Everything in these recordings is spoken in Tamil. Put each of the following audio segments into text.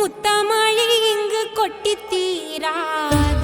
முத்தமழி இங்கு கொட்டி தீராது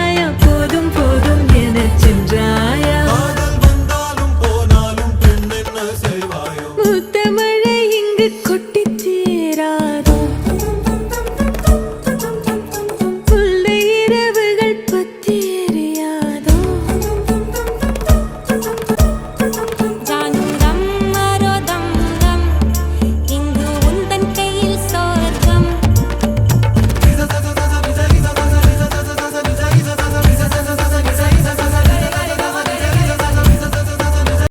சாய போதும் போதும்.